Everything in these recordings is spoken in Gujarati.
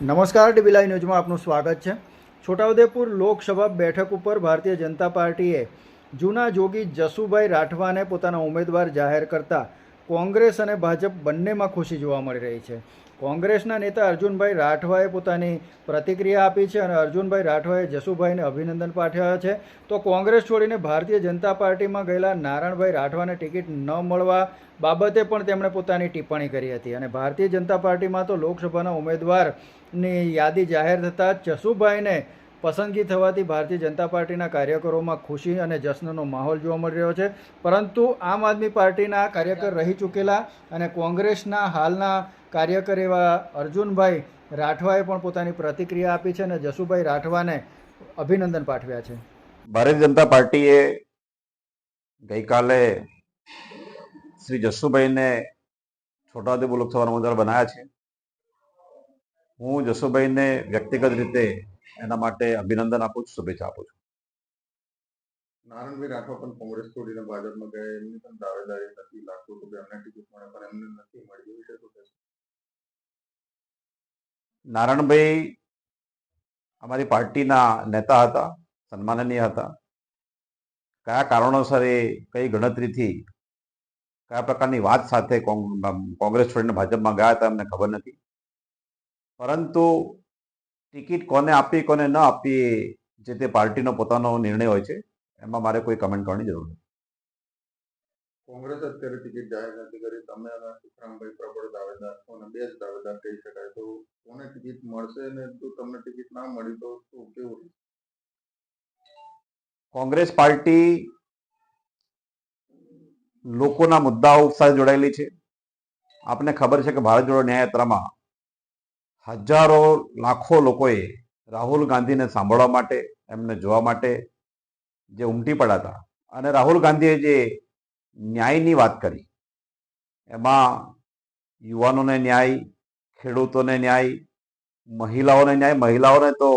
નમસ્કાર ડીબીલાઈ ન્યૂઝમાં આપનું સ્વાગત છે. છોટાઉદેપુર લોકસભા બેઠક ઉપર ભારતીય જનતા પાર્ટીએ જૂના જોગી જસુભાઈ રાઠવાને પોતાના ઉમેદવાર જાહેર કરતા કોંગ્રેસ અને ભાજપ બંનેમાં ખુશી જોવા મળી રહી છે. કોંગ્રેસના નેતા અર્જુનભાઈ રાઠવાએ પોતાની પ્રતિક્રિયા આપી છે અને અર્જુનભાઈ રાઠવાએ જસુભાઈને અભિનંદન પાઠવ્યા છે. તો કોંગ્રેસ છોડીને ભારતીય જનતા પાર્ટીમાં ગયેલા નારાયણભાઈ રાઠવાને ટિકિટ ન મળવા બાબતે પણ તેમણે પોતાની ટિપ્પણી કરી હતી અને ભારતીય જનતા પાર્ટીમાં તો લોકસભાના ઉમેદવારની યાદી જાહેર થતાં જસુભાઈને પસંદગી થવાથી ભારતીય જનતા પાર્ટીના કાર્યકરોમાં ખુશી અને જશ્નનો માહોલ જોવા મળી રહ્યો છે. પરંતુ આમ આદમી પાર્ટીના કાર્યકર રહી ચૂકેલા અને કોંગ્રેસના હાલના કાર્યકર એવા અર્જુનભાઈ રાઠવાએ પણ પોતાની પ્રતિક્રિયા આપી છે અને જસુભાઈ રાઠવાને અભિનંદન પાઠવ્યા છે. ભારતીય જનતા પાર્ટીએ ગઈકાલે શ્રી જસુભાઈને છોટાઉદેપુર લોકસભાના ઉમેદવાર બનાવ્યા છે. હું જસુભાઈને વ્યક્તિગત રીતે એના માટે અભિનંદન આપું છું શુભેચ્છા આપું છું. નારણભાઈ રાઠવા પણ કોંગ્રેસ છોડીને ભાજપમાં ગયા એમની પણ દાવેદારી નથી લાગતું કે એમને ટિકિટ મળે પણ એમને નથી મળી એવી રીતે નારણભાઈ અમારી પાર્ટીના નેતા હતા સન્માનનીય હતા. કયા કારણોસર એ કઈ ગણતરીથી કયા પ્રકારની વાત સાથે કોંગ્રેસ છોડીને ભાજપમાં ગયા હતા અમને ખબર નથી. પરંતુ ટિકિટ કોને આપીએ કોને ન આપીએ જે તે પાર્ટીનો પોતાનો નિર્ણય હોય છે એમાં મારે કોઈ કમેન્ટ કરવાની જરૂર નથી. કોંગ્રેસ અત્યારે ટિકિટ જાહેર નથી કરી તમે અને સુખરામભાઈ પ્રબળ દાવેદાર છો અને બે જ દાવેદાર કહી શકાય. તો કોને ટિકિટ મળશે ને જો તમને ટિકિટ ના મળી તો શું કેવું? કોંગ્રેસ પાર્ટી લોકોના મુદ્દાઓ સાથે જોડાયેલી છે. આપને ખબર છે કે ભારત જોડો ન્યાય યાત્રામાં હજારો લાખો લોકોએ રાહુલ ગાંધીને સાંભળવા માટે, એમને જોવા માટે જે ઉમટી પડ્યા હતા. અને રાહુલ ગાંધીએ જે ન્યાયની વાત કરી, એમાં યુવાનોને ન્યાય, ખેડૂતોને ન્યાય, મહિલાઓને ન્યાય, મહિલાઓને તો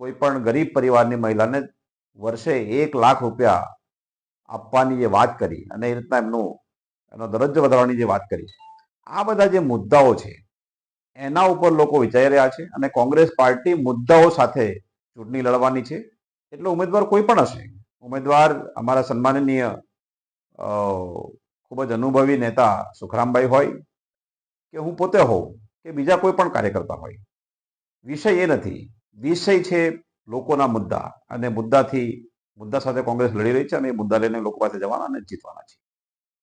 કોઈ પણ ગરીબ પરિવારની મહિલાને વર્ષે એક લાખ રૂપિયા આપવાની જે વાત કરી, અને એ રીતના એમનું, એનો દરજ્જો વધારવાની જે વાત કરી. આ બધા જે મુદ્દાઓ છે એના ઉપર લોકો વિચારી રહ્યા છે અને કોંગ્રેસ પાર્ટી મુદ્દાઓ સાથે ચૂંટણી લડવાની છે. એટલે ઉમેદવાર કોઈ પણ હશે. ઉમેદવાર અમારા સન્માનનીય ખૂબ જ અનુભવી નેતા સુખરામભાઈ હોય કે હું પોતે હોઉં કે બીજા કોઈ પણ કાર્યકર્તા હોય. વિષય એ નથી. વિષય છે લોકોના મુદ્દા અને મુદ્દાથી, મુદ્દા સાથે કોંગ્રેસ લડી રહી છે અને એ મુદ્દા લઈને લોકો પાસે જવાના અને જીતવાના છે.